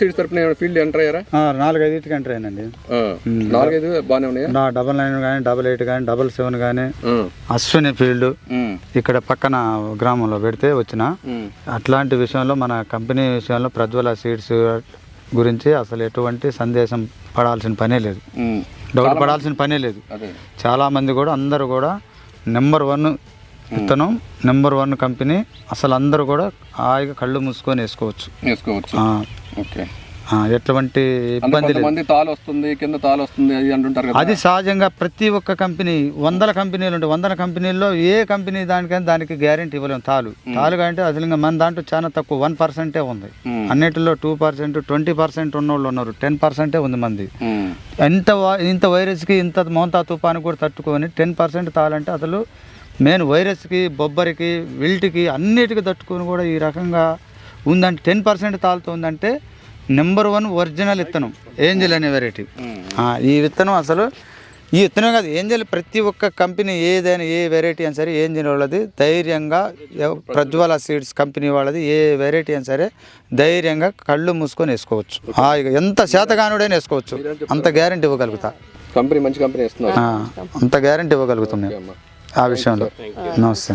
Seeds తరపున field enter అయ్యారా? Enter అయ్యానండి. నాలుగైదు బాగానే ఉన్నాయా? నా డబల్ నైన్ కానీ డబల్ ఎయిట్ కానీ డబల్ సెవెన్ కానీ అశ్విని ఫీల్డ్ ఇక్కడ పక్కన గ్రామంలో పెడితే వచ్చిన. అట్లాంటి విషయంలో మన కంపెనీ విషయంలో ప్రజ్వల సీడ్స్ గురించి అసలు ఎటువంటి సందేశం పడాల్సిన పనే లేదు. డౌట్ పడాల్సిన పనే లేదు. చాలా మంది కూడా అందరూ కూడా నెంబర్ వన్ విత్తనం నెంబర్ వన్ కంపెనీ అసలు అందరూ కూడా హాయిగా కళ్ళు మూసుకొని వేసుకోవచ్చు. వేసుకోవచ్చు. ఎటువంటి ఇబ్బంది లేదు. తాలు వస్తుంది కింద తాలు వస్తుంది అది అంటుంటారు కదా. అది సహజంగా ప్రతి ఒక్క కంపెనీ వందల కంపెనీలు ఉంటాయి. వందల కంపెనీల్లో ఏ కంపెనీ దానికైనా దానికి గ్యారెంటీ ఇవ్వలేము తాలు. తాలు అంటే అసలు ఇంకా మన దాంట్లో చాలా తక్కువ. వన్ పర్సెంటే ఉంది. అన్నిటిలో టూ పర్సెంట్ ట్వంటీ పర్సెంట్ ఉన్నోళ్ళు ఉన్నారు. టెన్ పర్సెంటే ఉంది మంది. ఇంత ఇంత వైరస్కి ఇంత మోంతా తుఫాను కూడా తట్టుకొని టెన్ పర్సెంట్ తాళంటే అసలు మెయిన్ వైరస్కి బొబ్బరికి విల్ట్కి అన్నిటికీ తట్టుకొని కూడా ఈ రకంగా ఉందంటే టెన్ పర్సెంట్ తాళుతో ఉందంటే నెంబర్ వన్ ఒరిజినల్ విత్తనం ఏంజల్ అనే వెరైటీ ఈ విత్తనం అసలు ఈ విత్తనం కాదు ఏంజల్ ప్రతి ఒక్క కంపెనీ ఏదైనా ఏ వెరైటీ అయినా సరే ఏంజల్ వాళ్ళది ధైర్యంగా ప్రజ్వల సీడ్స్ కంపెనీ వాళ్ళది ఏ వెరైటీ అయినా సరే ధైర్యంగా కళ్ళు మూసుకొని వేసుకోవచ్చు. ఎంత శాతగానుడైనా వేసుకోవచ్చు. అంత గ్యారెంటీ ఇవ్వగలుగుతా. కంపెనీ మంచి కంపెనీ అంత గ్యారెంటీ ఇవ్వగలుగుతాం ఆ విషయంలో. నమస్తే